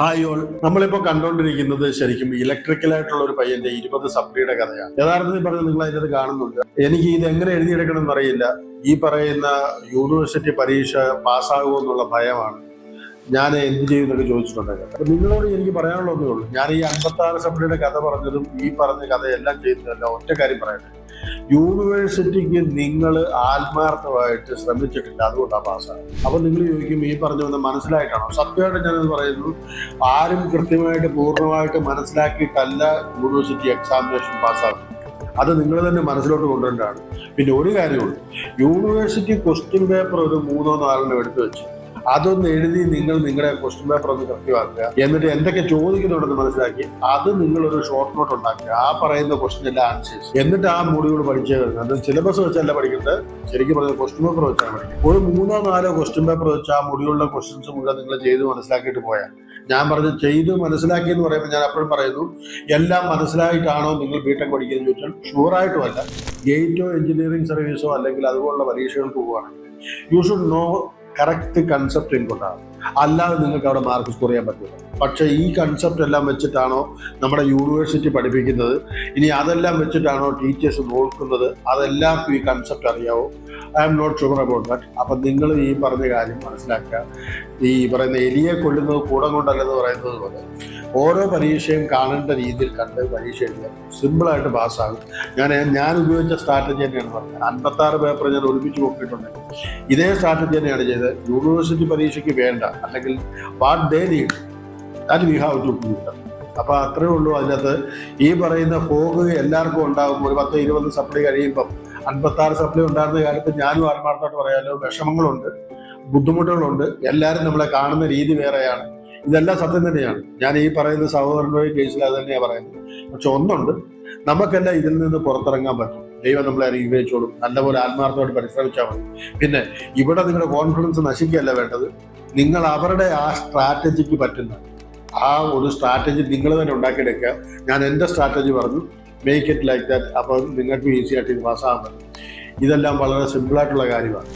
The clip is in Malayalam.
ഹായ് ഓൾ നമ്മളിപ്പോ കണ്ടുകൊണ്ടിരിക്കുന്നത് ശരിക്കും ഇലക്ട്രിക്കൽ ആയിട്ടുള്ള ഒരു പയ്യന്റെ ഇരുപത് സപ്ലിയുടെ കഥയാണ്. യഥാർത്ഥത്തിൽ പറഞ്ഞ നിങ്ങൾ അതിനകത്ത് കാണുന്നുണ്ട്. എനിക്ക് ഇത് എങ്ങനെ എഴുതിയെടുക്കണം എന്നറിയില്ല ഈ പറയുന്ന യൂണിവേഴ്സിറ്റി പരീക്ഷ പാസ്സാകുമോ എന്നുള്ള ഭയമാണ്. ഞാൻ എന്ത് ചെയ്യുന്നൊക്കെ ചോദിച്ചിട്ടുണ്ടായിരുന്നു. അപ്പൊ നിങ്ങളോട് എനിക്ക് പറയാനുള്ള ഉള്ളൂ. ഞാൻ ഈ അൻപത്തി ആറ് സപ്ലിയുടെ കഥ പറഞ്ഞതും ഈ പറഞ്ഞ കഥയെല്ലാം ചെയ്യുന്നതല്ല ഒറ്റ കാര്യം പറയട്ടെ. യൂണിവേഴ്സിറ്റിക്ക് നിങ്ങൾ ആത്മാർത്ഥമായിട്ട് ശ്രമിച്ചിട്ടില്ല അതുകൊണ്ടാണ് പാസ്സാകുന്നത് അപ്പൊ നിങ്ങൾ ചോദിക്കും ഈ പറഞ്ഞു വന്ന മനസ്സിലായിട്ടാണോ? സത്യമായിട്ട് ഞാനത് പറയുന്നു ആരും കൃത്യമായിട്ട് പൂർണമായിട്ട് മനസ്സിലാക്കിയിട്ടല്ല യൂണിവേഴ്സിറ്റി എക്സാമിനേഷൻ പാസ്സാകുന്നത് അത് നിങ്ങൾ തന്നെ മനസ്സിലോട്ട് കൊണ്ടുവരേണ്ടതാണ്. പിന്നെ ഒരു കാര്യമുണ്ട് യൂണിവേഴ്സിറ്റി ക്വസ്റ്റ്യൻ പേപ്പർ ഒരു മൂന്നോ നാലെണ്ണം എടുത്തു വെച്ച് അതൊന്ന് എഴുതി നിങ്ങൾ നിങ്ങളുടെ ക്വസ്റ്റ്യൻ പേപ്പർ ഒന്ന് കൃത്യമാക്കുക. എന്നിട്ട് എന്തൊക്കെ ചോദിക്കുന്നുണ്ടെന്ന് മനസ്സിലാക്കി. അത് നിങ്ങൾ ഒരു ഷോർട്ട് നോട്ട് ഉണ്ടാക്കുക. ആ പറയുന്ന ക്വസ്റ്റ്യൻ എല്ലാം ആൻസേഴ്സ് എന്നിട്ട് ആ മൊഡ്യൂൾ പഠിച്ചു അത് സിലബസ് വെച്ചല്ല പഠിക്കുന്നത്. ശരിക്കും പറഞ്ഞ ക്വസ്റ്റ്യൻ പേപ്പർ വെച്ചാണ് പഠിക്കുന്നത്. ഒരു മൂന്നോ നാലോ ക്വസ്റ്റ്യൻ പേപ്പർ വെച്ച് ആ മൊഡ്യൂളിലെ ക്വസ്റ്റ്യൻസ് മുഴുവൻ നിങ്ങൾ ചെയ്ത് മനസ്സിലാക്കിയിട്ട് പോയാൽ ഞാൻ പറഞ്ഞു ചെയ്ത് മനസ്സിലാക്കി എന്ന് പറയുമ്പോൾ ഞാൻ അപ്പോഴും പറയുന്നു എല്ലാം മനസ്സിലായിട്ടാണോ നിങ്ങൾ ബിടെക് പഠിക്കുന്നത് ചോദിച്ചാൽ ഷുവറായിട്ടും അല്ല. ഗേറ്റോ എഞ്ചിനീയറിംഗ് സർവീസോ അല്ലെങ്കിൽ അതുപോലുള്ള പരീക്ഷകൾ പോവുകയാണെങ്കിൽ you should know correct concept ఇంకోటి അല്ലാതെ നിങ്ങൾക്ക് അവിടെ മാർക്ക് സ്കോർ ചെയ്യാൻ പറ്റില്ല. പക്ഷെ ഈ കൺസെപ്റ്റ് എല്ലാം വെച്ചിട്ടാണോ നമ്മുടെ യൂണിവേഴ്സിറ്റി പഠിപ്പിക്കുന്നത്? ഇനി അതെല്ലാം വെച്ചിട്ടാണോ ടീച്ചേഴ്സ് നോക്കുന്നത്? അതെല്ലാം ഈ കൺസെപ്റ്റ് അറിയാവോ? I am not sure about that അപ്പം നിങ്ങൾ ഈ പറഞ്ഞ കാര്യം മനസ്സിലാക്കുക. ഈ പറയുന്ന എലിയെ കൊല്ലുന്നത് കൂടം കൊണ്ടല്ലെന്ന് പറയുന്നത് പോലെ ഓരോ പരീക്ഷയും കാണേണ്ട രീതിയിൽ കണ്ട് പരീക്ഷ എഴുതുക. സിമ്പിളായിട്ട് പാസ്സാകും ഞാൻ ഞാൻ ഉപയോഗിച്ച സ്ട്രാറ്റജി തന്നെയാണ് പറഞ്ഞത്. അൻപത്താറ് പേപ്പർ ഞാൻ ഒരുമിച്ച് നോക്കിയിട്ടുണ്ട് ഇതേ സ്ട്രാറ്റജി തന്നെയാണ് ചെയ്തത്. യൂണിവേഴ്സിറ്റി പരീക്ഷയ്ക്ക് വേണ്ട. അല്ലെങ്കിൽ what they need that we have to do അപ്പൊ അത്രേ ഉള്ളൂ അതിനകത്ത്. ഈ പറയുന്ന ഫോഗ് എല്ലാവർക്കും ഉണ്ടാകും. ഒരു പത്ത് ഇരുപത് സപ്ലൈ കഴിയുമ്പം അൻപത്തി ആറ് സപ്ലൈ ഉണ്ടായിരുന്ന കാലത്ത് ഞാനും ആത്മാർത്ഥമായിട്ട് പറയാലോ വിഷമങ്ങളുണ്ട് ബുദ്ധിമുട്ടുകളുണ്ട്. എല്ലാവരും നമ്മളെ കാണുന്ന രീതി വേറെയാണ്. ഇതെല്ലാം സത്യം തന്നെയാണ്. ഞാൻ ഈ പറയുന്ന സഹോദരന്റെ കേസിൽ അത് തന്നെയാണ് പറയുന്നത്. പക്ഷെ ഒന്നുണ്ട്. നമുക്കെല്ലാം ഇതിൽ നിന്ന് പുറത്തിറങ്ങാൻ പറ്റും. ദൈവം നമ്മളെ അനുഗ്രഹിച്ചോളും. നല്ലപോലെ ആത്മാർത്ഥമായിട്ട് പരിശ്രമിച്ചാൽ മതി. പിന്നെ ഇവിടെ നിങ്ങളുടെ കോൺഫിഡൻസ് നശിക്കുകയല്ല വേണ്ടത്. നിങ്ങൾ അവരുടെ ആ സ്ട്രാറ്റജിക്ക് പറ്റുന്ന ആ ഒരു സ്ട്രാറ്റജി നിങ്ങൾ തന്നെ ഉണ്ടാക്കിയെടുക്കുക. ഞാൻ എന്റെ സ്ട്രാറ്റജി പറഞ്ഞു. മേക്ക് ഇറ്റ് ലൈക്ക് ദാറ്റ് അപ്പോൾ നിങ്ങൾക്ക് ഈസി ആയിട്ട് ഇത് പാസ്സാകാൻ പറ്റും. ഇതെല്ലാം വളരെ സിമ്പിളായിട്ടുള്ള കാര്യമാണ്.